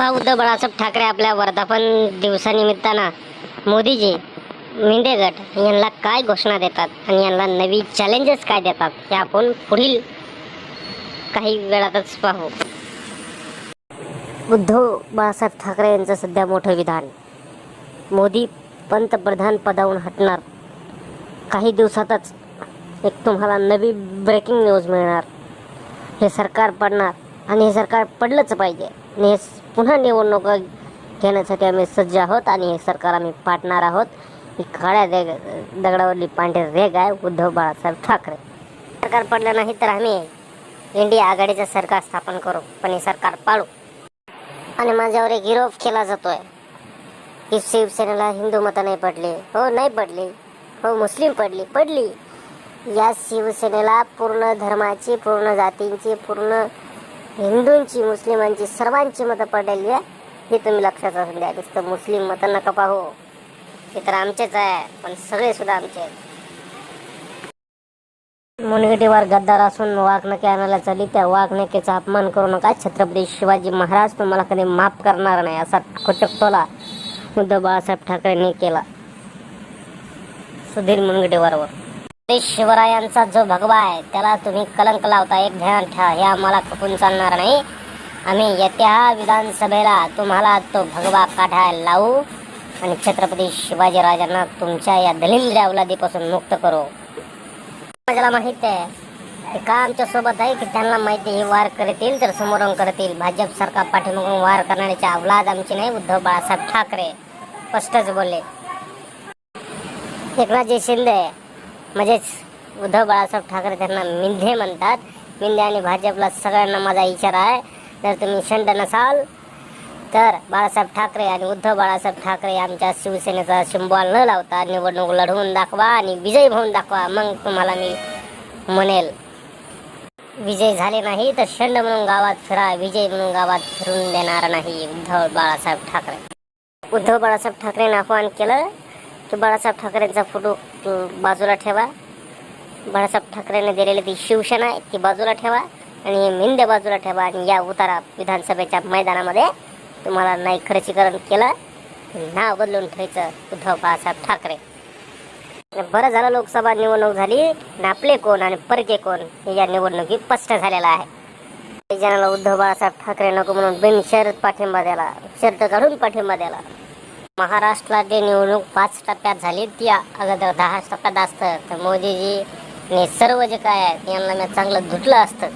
पहा उद्धव बाळासाहेब ठाकरे आपल्या वर्धापन दिवसानिमित्तानं मोदीजी मिंदे गट यांना काय घोषणा देतात आणि यांना नवी चॅलेंजेस काय देतात हे आपण पुढील काही वेळातच पाहू. उद्धव बाळासाहेब ठाकरे यांचं सध्या मोठं विधान. मोदी पंतप्रधान पदावरून हटणार. काही दिवसातच एक तुम्हाला नवी ब्रेकिंग न्यूज मिळणार. हे सरकार पडणार आणि हे सरकार पडलंच पाहिजे. आणि हे पुन्हा निवडणुका घेण्यासाठी आम्ही सज्ज आहोत आणि हे सरकार आम्ही पाठणार आहोत. ही काळ्या रेग दगडावरली पांढरी रेग आहे उद्धव बाळासाहेब ठाकरे. सरकार पडलं नाही तर आम्ही इंडिया आघाडीचं सरकार स्थापन करू पण हे सरकार पाळू आणि माझ्यावर एक हिरोप केला जातोय. की शिवसेनेला हिंदू मतं नाही पडले. हो नाही पडली. हो मुस्लिम पडली. पडली. या शिवसेनेला पूर्ण धर्माची पूर्ण जातींची पूर्ण हिंदूंची मुस्लिमांची सर्वांची मतं पडलेली आहे हे तुम्ही लक्षात असून द्या. नुसतं मुस्लिम मतं नका पाहू. ते तर आमचेच आहे पण सगळे सुद्धा आमचे आहेत. मुनगटीवर गद्दार असून वाघनके आणायला चालली त्या वाघनकेचा अपमान करू नका. छत्रपती शिवाजी महाराज तुम्हाला कधी माफ करणार नाही असा खोटकटोला उद्धव बाळासाहेब ठाकरेंनी केला. सुधीर मुनगटीवारवर. ते शिवरायांचा जो भगवा आहे त्याला तुम्ही कलंक लावता एक ध्यान ठेवा हे आम्हाला खपून चालणार नाही. आम्ही येत्या विधानसभेला तुम्हाला तो भगवा काढायला लावू आणि छत्रपती शिवाजीराजांना तुमच्या या दलिंद्र अवलादीपासून मुक्त करू. माझ्याला माहीत आहे ते का आमच्यासोबत आहे की त्यांना माहिती हे वार करतील तर समोरून करतील. भाजप सरकार पाठीमागून वार करण्याची अवलाद आमची नाही उद्धव बाळासाहेब ठाकरे. स्पष्टच बोलले. एकनाथजी शिंदे म्हणजेच उद्धव बाळासाहेब ठाकरे त्यांना मिंधे म्हणतात. मिंधे आणि भाजपला सगळ्यांना माझा इशारा आहे. जर तुम्ही शंड नसाल तर बाळासाहेब ठाकरे आणि उद्धव बाळासाहेब ठाकरे आमच्या शिवसेनेचा शिंबॉल न लावता निवडणूक लढवून दाखवा आणि विजयी होऊन दाखवा मग तुम्हाला मी म्हणेल. विजय झाले नाही तर शंड म्हणून गावात फिरा विजय म्हणून गावात फिरून देणार नाही उद्धव बाळासाहेब ठाकरे. उद्धव बाळासाहेब ठाकरेंना आवाहन केलं की बाळासाहेब ठाकरेंचा फोटो बाजूला ठेवा. बाळासाहेब ठाकरेंनी दिलेली ती शिवसेना आहे ती बाजूला ठेवा आणि हे बाजूला ठेवा आणि या उतारा विधानसभेच्या मैदानामध्ये तुम्हाला नाही खर्चीकरण केलं. नाव बदलून ठेवायचं उद्धव बाळासाहेब ठाकरे. बरं झालं लोकसभा निवडणूक झाली. नापले आपले कोण आणि परके कोण हे या निवडणुकीत स्पष्ट झालेलं आहे जनाला उद्धव बाळासाहेब ठाकरे नको म्हणून बिनशर्त पाठिंबा द्याला शर्त काढून पाठिंबा द्याला महाराष्ट्रात निवडणूक पाच टप्प्यात झाली. ती अगोदर दहा टप्प्यात असतं. तर मोदीजी सर्व जे काय आहे यांना मी चांगलं धुतलं असतं.